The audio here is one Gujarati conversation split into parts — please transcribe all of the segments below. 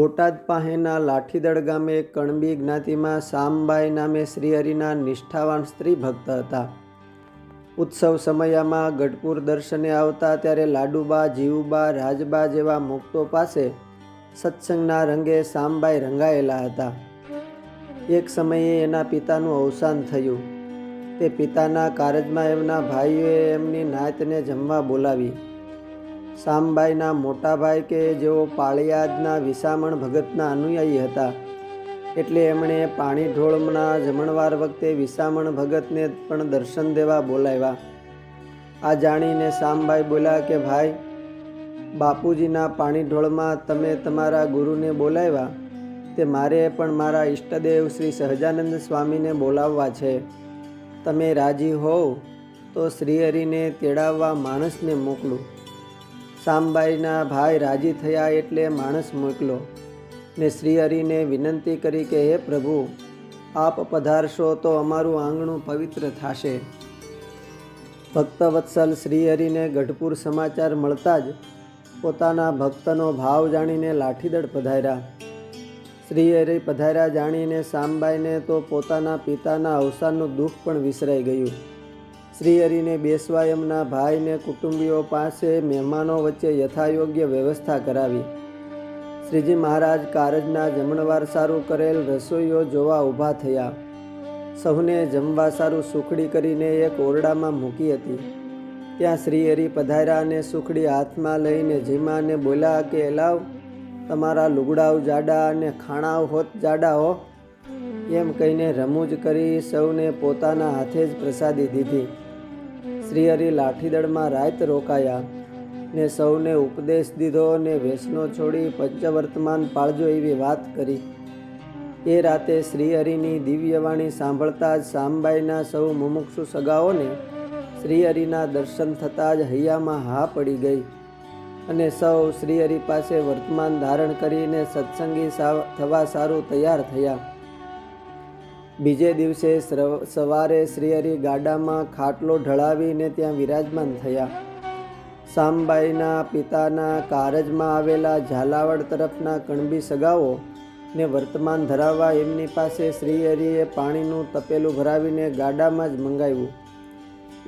બોટાદ પાસેના લાઠીદળ ગામે કણબી જ્ઞાતિમાં શામબાઈ નામે શ્રીહરિના નિષ્ઠાવાન સ્ત્રી ભક્ત હતા. ઉત્સવ સમયમાં ગઢપુર દર્શને આવતા ત્યારે લાડુબા, જીવુબા, રાજબા જેવા મુક્તો પાસે સત્સંગના રંગે શામબાઈ રંગાયેલા હતા. એક સમયે એના પિતાનું અવસાન થયું. તે પિતાના કારજમાં એમના ભાઈઓએ એમની નાતને જમવા બોલાવી. શામબાઈના મોટા ભાઈ કે જેઓ પાળિયાદના વિસામણ ભગતના અનુયાયી હતા. એટલે એમણે પાણી ઢોળના જમણવાર વખતે વિસામણ ભગતને પણ દર્શન દેવા બોલાવ્યા. આ જાણીને શામભાઈ બોલ્યા કે, ભાઈ, બાપુજીના પાણી ઢોળમાં તમે તમારા ગુરુને બોલાવ્યા. તે મારે પણ મારા ઈષ્ટદેવ શ્રી સહજાનંદ સ્વામીને બોલાવવા છે. તમે રાજી હોવ તો શ્રીહરિને તેડાવવા માણસને મોકલું. શામબાઈના ભાઈ રાજી થયા એટલે માણસ મોકલો. ને શ્રીહરિને વિનંતી કરી કે, હે પ્રભુ, આપ પધારશો તો અમારું આંગણું પવિત્ર થશે. ભક્તવત્સલ શ્રીહરિને ગઢપુર સમાચાર મળતા જ પોતાના ભક્તનો ભાવ જાણીને લાઠીદળ પધાર્યા. શ્રીહરિ પધાર્યા જાણીને શામબાઈને તો પોતાના પિતાના અવસાનનું દુઃખ પણ વિસરાઈ ગયું. શ્રીહરિને બેસવા એમના ભાઈને કુટુંબીઓ પાસે મહેમાનો વચ્ચે યથાયોગ્ય વ્યવસ્થા કરાવી. શ્રીજી મહારાજ કારજના જમણવાર સારું કરેલ રસોઈઓ જોવા ઊભા થયા. સૌને જમવા સારું સુખડી કરીને એક ઓરડામાં મૂકી હતી. ત્યાં શ્રીહરિ પધાર્યા અને સુખડી હાથમાં લઈને જીમાને બોલ્યા કે એલાવ તમારા લુગડાઓ જાડા અને ખાણાઓ હોત જાડા હો. એમ કહીને રમૂજ કરી સૌને પોતાના હાથે જ પ્રસાદી દીધી. શ્રીહરિ લાઠીદળમાં રાત રોકાયા ને સૌને ઉપદેશ દીધો ને વેસનો છોડી પંચવર્તમાન પાળજો એવી વાત કરી. એ રાતે શ્રીહરિની દિવ્યવાણી સાંભળતા જ શામબાઈના સૌ મુમુક્ષુ સગાઓને શ્રીહરિના દર્શન થતાં જ હૈયામાં હા પડી ગઈ અને સૌ શ્રીહરિ પાસે વર્તમાન ધારણ કરીને સત્સંગી થવા સારું તૈયાર થયા. બીજે દિવસે સવારે શ્રીહરિ ગાડામાં ખાટલો ઢળાવીને ત્યાં વિરાજમાન થયા. સામબાઈના પિતાના કારજમાં આવેલા ઝાલાવાડ તરફના કણબી સગાઓ ને વર્તમાન ધરાવવા એમની પાસે શ્રીહરિએ પાણીનું તપેલું ભરાવીને ગાડામાં જ મંગાવ્યું.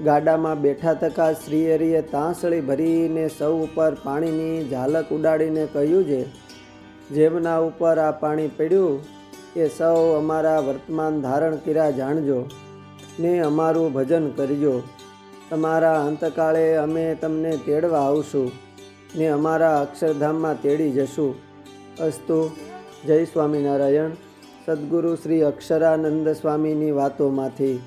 ગાડામાં બેઠા તકા શ્રીહરિએ તાંસળી ભરીને સૌ ઉપર પાણીની ઝાલક ઉડાડીને કહ્યું છે, જેમના ઉપર આ પાણી પડ્યું એ સૌ અમારા વર્તમાન ધારણ કર્યા જાણજો ને અમારું ભજન કરજો. તમારા અંતકાળે અમે તમને તેડવા આવશું ને અમારા અક્ષરધામમાં તેડી જશું. અસ્તુ, જય સ્વામિનારાયણ. સદગુરુ શ્રી અક્ષરાનંદ સ્વામીની વાતોમાંથી.